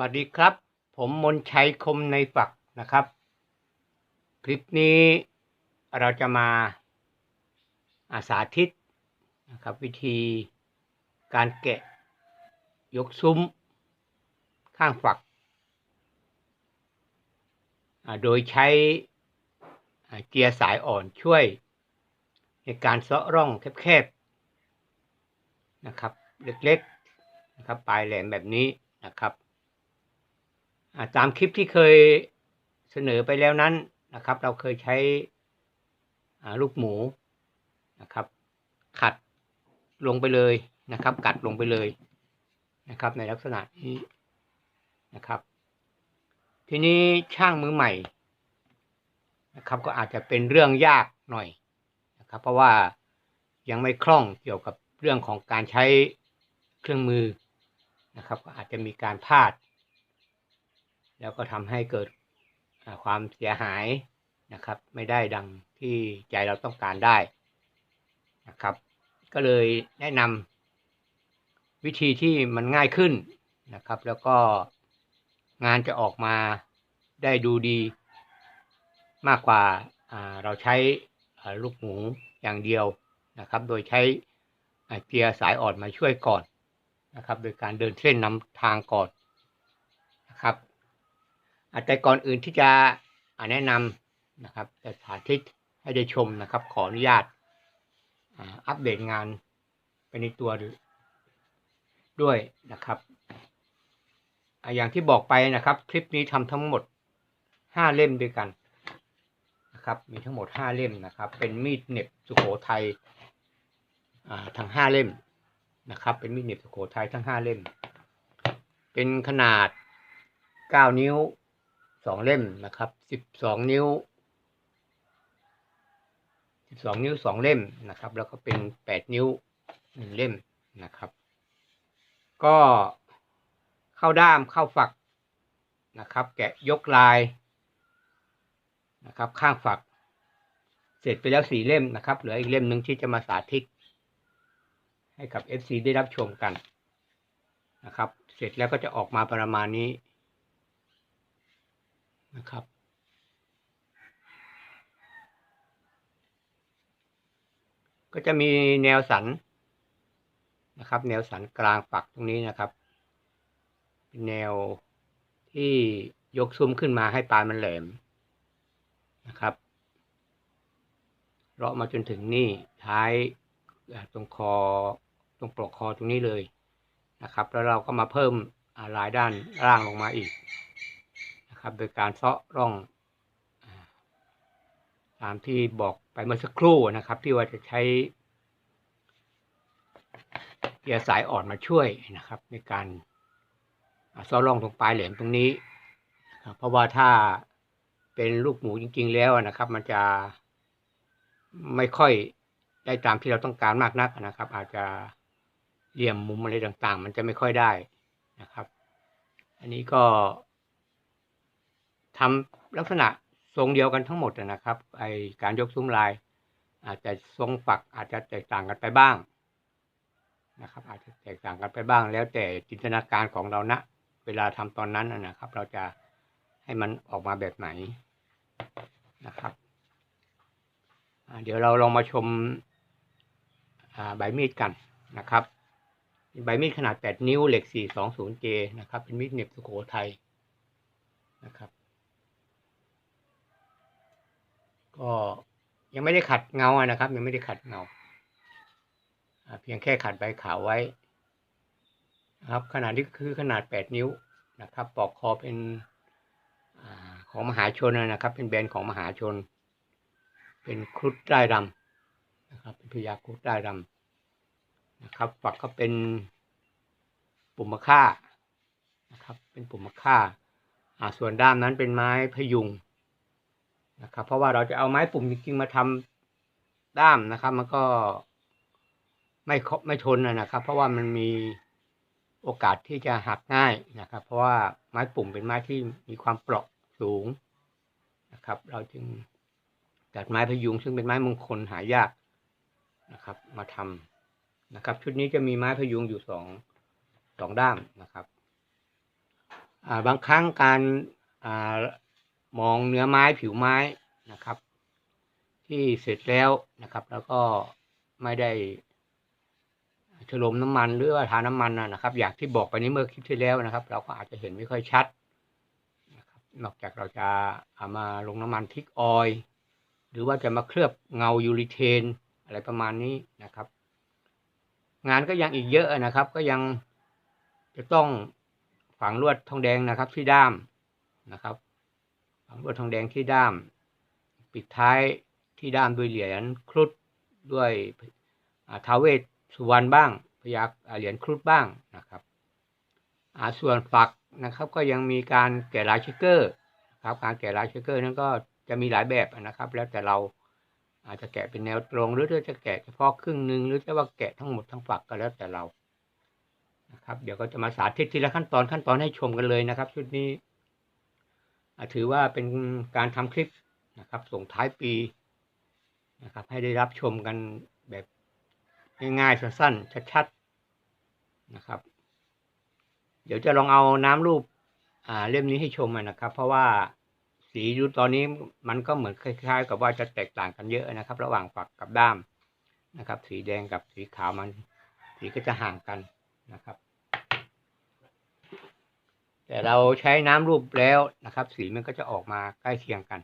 วัสดีครับ ผมมนชัยคมในฝักนะครับ คลิปนี้เราจะมาอาสาธิตนะครับ วิธีการแกะยกซุ้มข้างฝัก โดยใช้เกียร์สายอ่อนช่วย ในการเซาะร่องแคบๆนะครับ เล็กๆนะครับปลายแหลมแบบนี้นะครับ ตามคลิปที่เคยเสนอไปแล้วนั้นนะครับ เราเคยใช้ลูกหมูนะครับ ขัดลงไปเลยนะครับ กัดลงไปเลยนะครับ ในลักษณะนี้นะครับ ทีนี้ช่างมือใหม่นะครับก็อาจจะเป็นเรื่องยากหน่อยนะครับ เพราะว่ายังไม่คล่องเกี่ยวกับเรื่องของการใช้เครื่องมือนะครับ ก็อาจจะมีการพลาด แล้วก็ทำให้เกิดความเสียหายนะครับ ไม่ได้ดังที่ใจเราต้องการได้นะครับ ก็เลยแนะนำวิธีที่มันง่ายขึ้นนะครับ แล้วก็งานจะออกมาได้ดูดีมากกว่าเราใช้ลูกหมูอย่างเดียวนะครับ โดยใช้เกียร์สายอ่อนมาช่วยก่อนนะครับ โดยการเดินเส้นนำทางก่อนนะครับ แต่ก่อนอื่นที่จะแนะนำนะครับจะสาธิตให้ได้ชมนะครับ ขออนุญาตอัปเดตงานไปในตัวด้วยนะครับอย่างที่บอกไปนะครับ คลิปนี้ทำทั้งหมดห้าเล่มด้วยกันนะครับ มีทั้งหมดห้าเล่มนะครับ เป็นมีดเน็บสุโขทัยทั้งห้าเล่มนะครับ เป็นมีดเน็บสุโขทัยทั้งห้าเล่ม เป็นขนาดเก้านิ้ว สองเล่มนะครับสิบสองนิ้วสิบสองนิ้วสองเล่มนะครับ แล้วก็เป็นแปดนิ้วหนึ่งเล่มนะครับ ก็เข้าด้ามเข้าฝักนะครับ แกะยกลายนะครับ ข้างฝัก เสร็จไปแล้วสี่เล่มนะครับ เหลืออีกเล่มหนึ่งที่จะมาสาธิต ให้กับ FC ได้รับชมกันนะครับ เสร็จแล้วก็จะออกมาประมาณนี้ นะครับ ก็จะมีแนวสันนะครับ แนวสันกลางฝักตรงนี้นะครับ เป็นแนวที่ยกซุ้มขึ้นมาให้ปลายมันแหลมนะครับเลาะมาจนถึงนี่ท้ายตรงคอตรงปลอกคอตรงนี้เลยนะครับ แล้วเราก็มาเพิ่มลายด้านล่างลงมาอีก นะครับ โดยการเซาะร่องตามที่บอกไปเมื่อสักครู่นะครับ ที่ว่าจะใช้เกียร์สายอ่อนมาช่วยนะครับ ในการเซาะร่องตรงปลายแหลมตรงนี้นะครับเพราะว่าถ้าเป็นลูกหมูจริง ๆ แล้วนะครับ มันจะไม่ค่อยได้ตามที่เราต้องการมากนักนะครับ อาจจะเหลี่ยมมุมอะไรต่างๆ มันจะไม่ค่อยได้นะครับ อันนี้ก็ ทำลักษณะทรงเดียวกันทั้งหมดนะครับไอการยกซุ้มลาย อาจจะทรงฝักอาจจะแตกต่างกันไปบ้างนะครับ อาจจะแตกต่างกันไปบ้าง แล้วแต่จินตนาการของเราณเวลาทำตอนนั้นนะครับ เราจะให้มันออกมาแบบไหนนะครับเดี๋ยวเราลองมาชมอ่าใบมีดกันนะครับ ใบมีดขนาด 8 นิ้วเหล็ก 420J นะครับ เป็นมีดเหน็บสุโขทัยนะครับ ก็ยังไม่ได้ขัดเงาอะนะครับ ยังไม่ได้ขัดเงาเพียงแค่ขัดใบขาวไว้นะครับขนาดนี้คือขนาด 8 นิ้วนะครับปลอกคอเป็นอของมหาชนนะครับ เป็นแบรนด์ของมหาชน เป็นครุฑได้ดำนะครับ เป็นพญาครุฑได้ดำนะครับฝักก็เป็นปุ่มมะค่านะครับ เป็นปุ่มมะค่าส่วนด้ามนั้นเป็นไม้พยุง นะครับ เพราะว่าเราจะเอาไม้ปุ่มจริงๆมาทำด้ามนะครับ มันก็ไม่คไม่ทนนะนะครับ เพราะว่ามันมีโอกาสที่จะหักง่ายนะครับ เพราะว่าไม้ปุ่มเป็นไม้ที่มีความเปราะสูงนะครับ เราจึงจัดไม้พยุงซึ่งเป็นไม้มงคลหายากนะครับ มาทำนะครับ ชุดนี้จะมีไม้พยุงอยู่สองสองด้ามนะครับอ่าบางครั้งการอ่า มองเนื้อไม้ผิวไม้นะครับ ที่เสร็จแล้วนะครับ แล้วก็ไม่ได้ฉลมน้ำมันหรือว่าทาน้ำมันนะครับ อย่างที่บอกไปนี้เมื่อคลิปที่แล้วนะครับ เราก็อาจจะเห็นไม่ค่อยชัดนะครับ นอกจากเราจะเอามาลงน้ำมันทิกออยหรือว่าจะมาเคลือบเงายูริเทน อะไรประมาณนี้นะครับ งานก็ยังอีกเยอะนะครับ ก็ยังจะต้องฝังลวดทองแดงนะครับที่ด้ามนะครับ ลวดทองแดงที่ด้าม ปิดท้ายที่ด้ามด้วยเหรียญครุฑด้วยท้าเวสสุวรรณบ้างพยักเหรียญครุฑบ้างนะครับส่วนฝักนะครับก็ยังมีการแกะลายเชคเกอร์นะครับการแกะลายเชคเกอร์นั้นก็จะมีหลายแบบนะครับ แล้วแต่เราอาจจะแกะเป็นแนวตรง หรือจะแกะเฉพาะครึ่งหนึ่งหรือจะว่าแกะทั้งหมดทั้งฝักก็แล้วแต่เรานะครับ เดี๋ยวก็จะมาสาธิตทีละขั้นตอนขั้นตอนให้ชมกันเลยนะครับ ชุดนี้ ถือว่าเป็นการทำคลิปนะครับส่งท้ายปีนะครับให้ได้รับชมกันแบบง่ายๆสั้นๆชัดๆนะครับ เดี๋ยวจะลองเอาน้ำรูปอ่าเล่มนี้ให้ชมนะครับ เพราะว่าสีดูตอนนี้มันก็เหมือนคล้ายๆ กับว่าจะแตกต่างกันเยอะนะครับ ระหว่างฝักกับด้ามนะครับ สีแดงกับสีขาวมัน สีก็จะห่างกันนะครับ แต่เราใช้น้ำรูปแล้วนะครับ สีมันก็จะออกมาใกล้เคียงกัน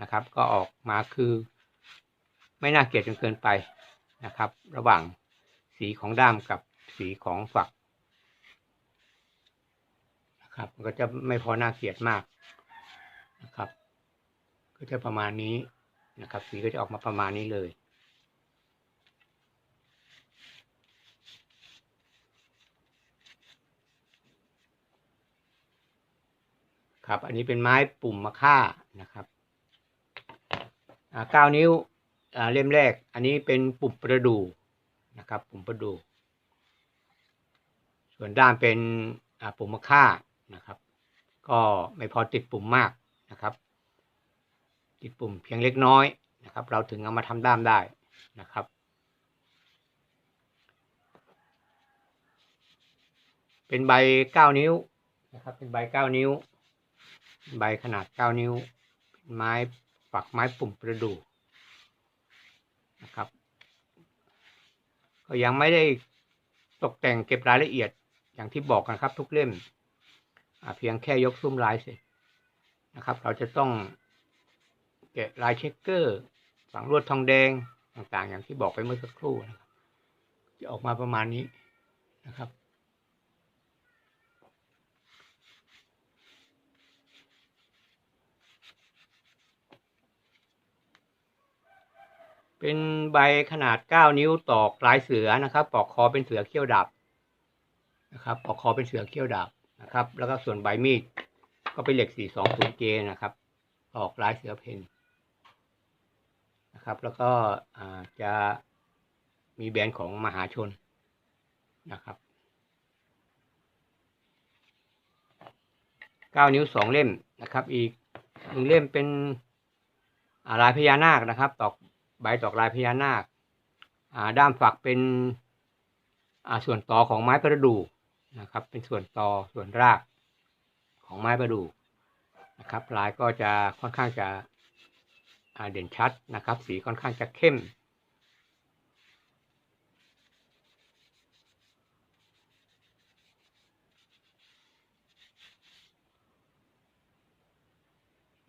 นะครับ ก็ออกมาคือ ไม่น่าเกลียดจนเกินไปนะครับ ระหว่างสีของด้ามกับสีของฝักนะครับมันก็จะไม่พอน่าเกลียดมากนะครับ ก็จะประมาณนี้นะครับ สีก็จะออกมาประมาณนี้เลย ครับ อันนี้เป็นไม้ปุ่มมะค่านะครับเก้านิ้วเล่มแรก อันนี้เป็นปุ่มประดูนะครับ ปุ่มประดู ส่วนด้านเป็นปุ่มมะค่านะครับ ก็ไม่พอติดปุ่มมากนะครับ ติดปุ่มเพียงเล็กน้อยนะครับ เราถึงเอามาทำด้ามได้นะครับเป็นใบเก้านิ้วนะครับ เป็นใบเก้านิ้ว ใบขนาดเก้านิ้ว ไม้ฝักไม้ปุ่มประดู่นะครับ ก็ยังไม่ได้ตกแต่งเก็บรายละเอียดอย่างที่บอกกันครับทุกเล่ม เพียงแค่ยกซุ้มลายเสร็จนะครับ เราจะต้องแกะลายเช็คเกอร์ฝังลวดทองแดงต่างๆ อย่างที่บอกไปเมื่อสักครู่นะครับจะออกมาประมาณนี้นะครับ เป็นใบขนาด 9 นิ้วตอกลายเสือนะครับปอกคอเป็นเสือเขี้ยวดาบนะครับปอกคอเป็นเสือเขี้ยวดาบนะครับ แล้วก็ส่วนใบมีดก็เป็นเหล็ก 420J นะครับตอกลายเสือเพนนะครับ แล้วก็จะมีแบรนด์ของมหาชนนะครับ 9 นิ้ว 2 เล่มนะครับ อีกหนึ่งเล่มเป็นลายพญานาคนะครับ ตอก ใบตอกลายพญานาคด้ามฝักเป็นส่วนต่อของไม้ประดู่นะครับ เป็นส่วนต่อส่วนรากของไม้ประดู่นะครับลายก็จะค่อนข้างจะเด่นชัดนะครับ สีค่อนข้างจะเข้ม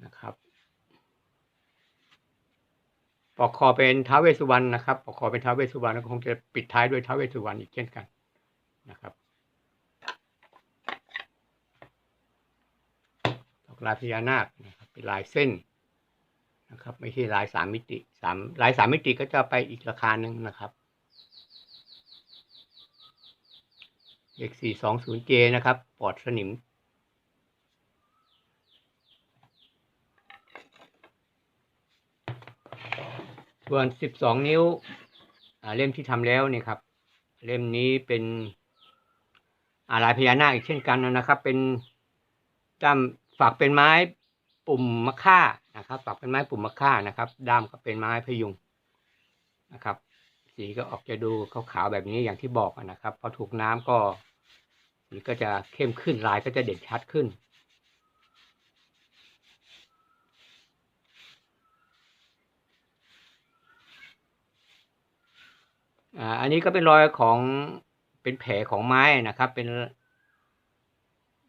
นะครับ ป อกคอเป็นท้าวเวสสุวรรณนะครับปอกคอเป็นท้าวเวสสุวรรณก็คงจะปิดท้ายด้วยท้าวเวสสุวรรณอีกเช่นกันนะครับดอกลายพญานาคนะครับเป็นลายเส้นนะครับไม่ใช่ลายสามมิติสามลายสามมิติก็จะไปอีกราคาหนึ่งนะครับเลขสี่สองศูนย์เจนะครับปลอดสนิม ส่วนสิบสองนิ้วเล่มที่ทำแล้วเนี่ยครับ เล่มนี้เป็นอาลายพญานาคอีกเช่นกันนะครับ เป็นด้ามฝักเป็นไม้ปุ่มมะค่านะครับ ฝักเป็นไม้ปุ่มมะค่านะครับ ด้ามก็เป็นไม้พยุงนะครับ สีก็ออกจะดูขาวๆแบบนี้อย่างที่บอกนะครับพอถูกน้ำก็สีก็จะเข้มขึ้นลายก็จะเด่นชัดขึ้น อ่าอันนี้ก็เป็นรอยของเป็นแผลของไม้นะครับ เป็น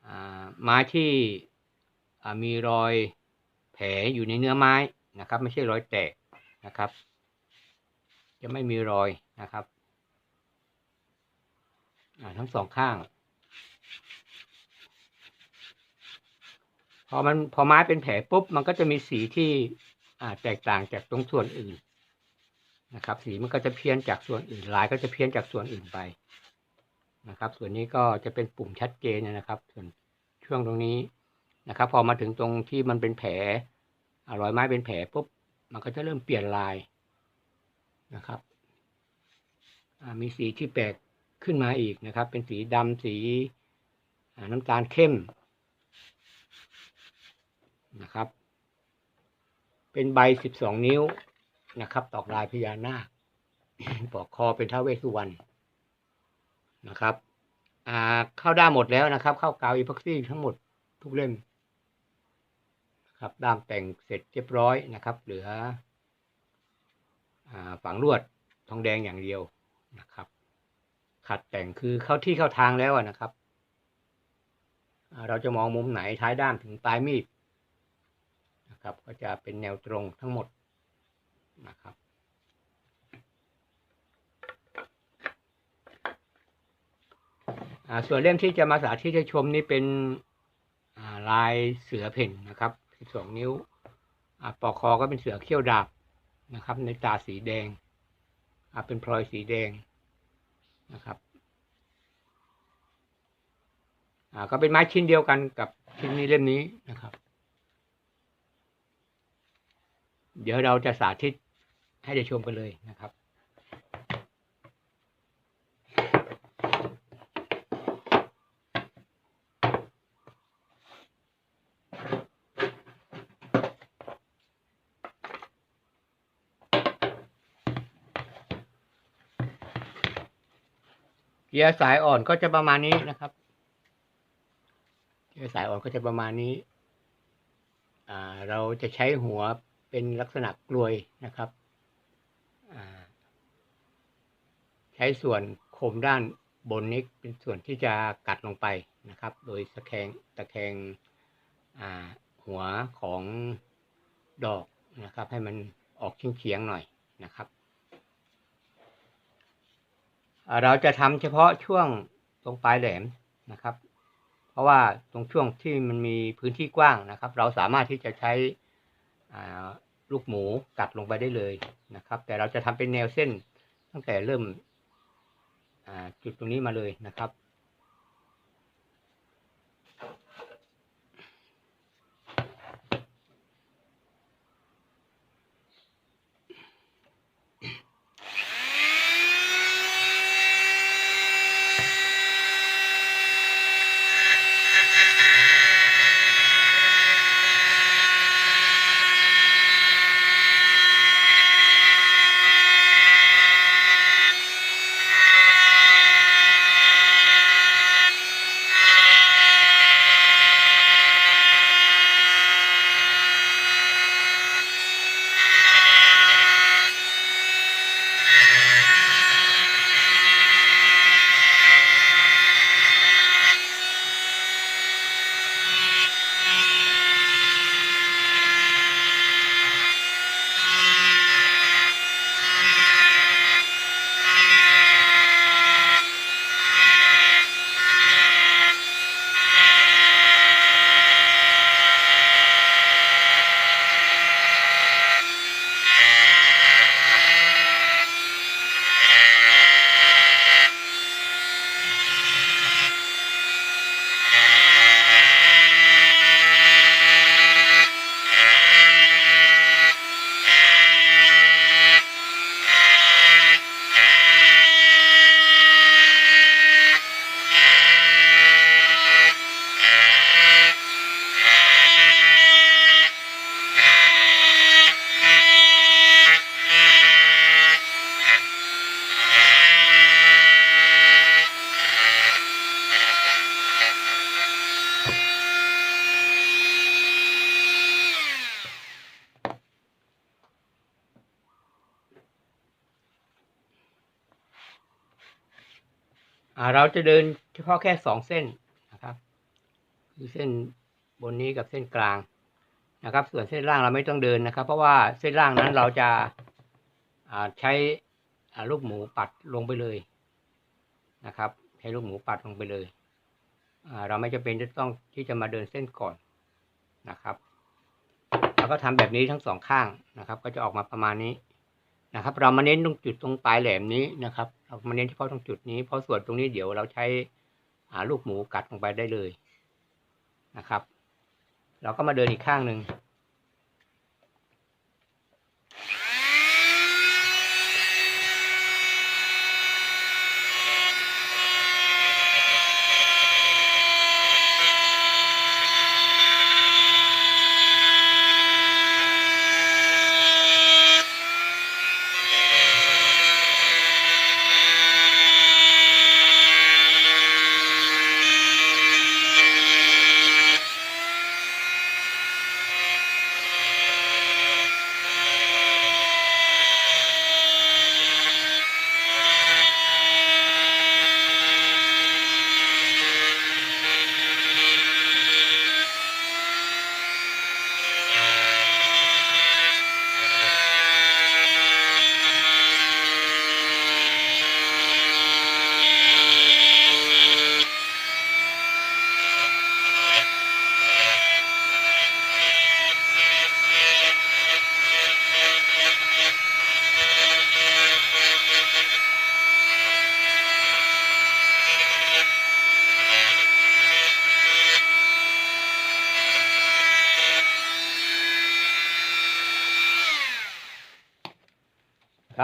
อ่าไม้ที่อ่ามีรอยแผลอยู่ในเนื้อไม้นะครับ ไม่ใช่รอยแตกนะครับ จะไม่มีรอยนะครับอ่าทั้งสองข้าง พอมันพอไม้เป็นแผลปุ๊บ มันก็จะมีสีที่อ่าแตกต่างจากตรงส่วนอื่น นะครับ สีมันก็จะเพี้ยนจากส่วนอื่นลายก็จะเพี้ยนจากส่วนอื่นไปนะครับ ส่วนนี้ก็จะเป็นปุ่มชัดเจนนะครับ ส่วนช่วงตรงนี้นะครับ พอมาถึงตรงที่มันเป็นแผลอรอยไม้เป็นแผลปุ๊บมันก็จะเริ่มเปลี่ยนลายนะครับมีสีที่แปลกขึ้นมาอีกนะครับ เป็นสีดำสีน้ำตาลเข้มนะครับ เป็นใบสิบสองนิ้ว นะครับตอกลายพญานาคปอกคอเป็นท้าวเวสุวรรณนะครับอ่าเข้าด้ามหมดแล้วนะครับเข้ากาวอีพ็อกซี่ทั้งหมดทุกเล่มนะครับด้ามแต่งเสร็จเรียบร้อยนะครับ เหลืออ่าฝังลวดทองแดงอย่างเดียวนะครับ ขัดแต่งคือเข้าที่เข้าทางแล้วนะครับ เราจะมองมุมไหนท้ายด้ามถึงปลายมีดนะครับ ก็จะเป็นแนวตรงทั้งหมด นะครับ ส่วนเล่มที่จะมาสาธิตให้ชมนี่เป็นาลายเสือเพ่นนะครับ12นิ้วอปอกคอก็เป็นเสือเขี้ยวดาบนะครับ ในตาสีแดงเป็นพลอยสีแดงนะครับก็เป็นไม้ชิ้นเดียวกันกับชิ้นนี้เล่มนี้นะครับ เดี๋ยวเราจะสาธิต ให้ได้ชมกันเลยนะครับ เกียร์สายอ่อนก็จะประมาณนี้นะครับ เกียร์สายอ่อนก็จะประมาณนี้ อ่า เราจะใช้หัวเป็นลักษณะกลวยนะครับ อ่า ใช้ส่วนโคมด้านบนนี้เป็นส่วนที่จะกัดลงไปนะครับ โดยตะแคงตะแคงหัวของดอกนะครับ ให้มันออกเฉียงๆหน่อยนะครับ เราจะทำเฉพาะช่วงตรงปลายแหลมนะครับ เพราะว่าตรงช่วงที่มันมีพื้นที่กว้างนะครับ เราสามารถที่จะใช้ลูกหมูกัดลงไปได้เลยนะครับ แต่เราจะทำเป็นแนวเส้นตั้งแต่เริ่ม จุดตรงนี้มาเลยนะครับ เราจะเดินเฉพาะแค่สองเส้นนะครับคือเส้นบนนี้กับเส้นกลางนะครับ ส่วนเส้นล่างเราไม่ต้องเดินนะครับ เพราะว่าเส้นล่างนั้นเราจะาใช้ลูกหมูปัดลงไปเลยนะครับ ใช้ลูกหมูปัดลงไปเลยเราไม่จำเป็นจะต้องที่จะมาเดินเส้นก่อนนะครับ เราก็ทำแบบนี้ทั้งสองข้างนะครับ ก็จะออกมาประมาณนี้ นะครับ เรามาเน้นตรงจุดตรงปลายแหลมนี้นะครับ เรามาเน้นเฉพาะตรงจุดนี้เพราะส่วนตรงนี้เดี๋ยวเราใช้หาลูกหมูกัดลงไปได้เลยนะครับ เราก็มาเดินอีกข้างหนึ่ง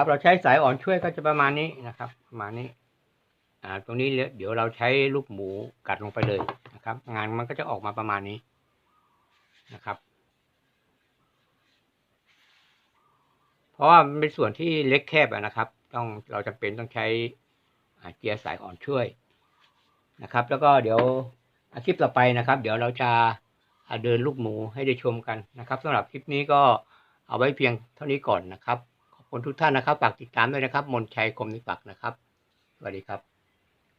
ครับ เราใช้สายอ่อนช่วยก็จะประมาณนี้นะครับ ประมาณนี้ อ่า ตรงนี้เดี๋ยวเราใช้ลูกหมูกัดลงไปเลยนะครับ งานมันก็จะออกมาประมาณนี้นะครับ เพราะว่ามันเป็นส่วนที่เล็กแคบนะครับ ต้องเราจำเป็นต้องใช้เกียร์สายอ่อนช่วยนะครับ แล้วก็เดี๋ยวคลิปต่อไปนะครับ เดี๋ยวเราจะเดินลูกหมูให้ได้ชมกันนะครับสำหรับคลิปนี้ก็เอาไว้เพียงเท่านี้ก่อนนะครับ คุณทุกท่านนะครับฝากติดตามด้วยนะครับ มนชัยคมนิปักนะครับ สวัสดีครับ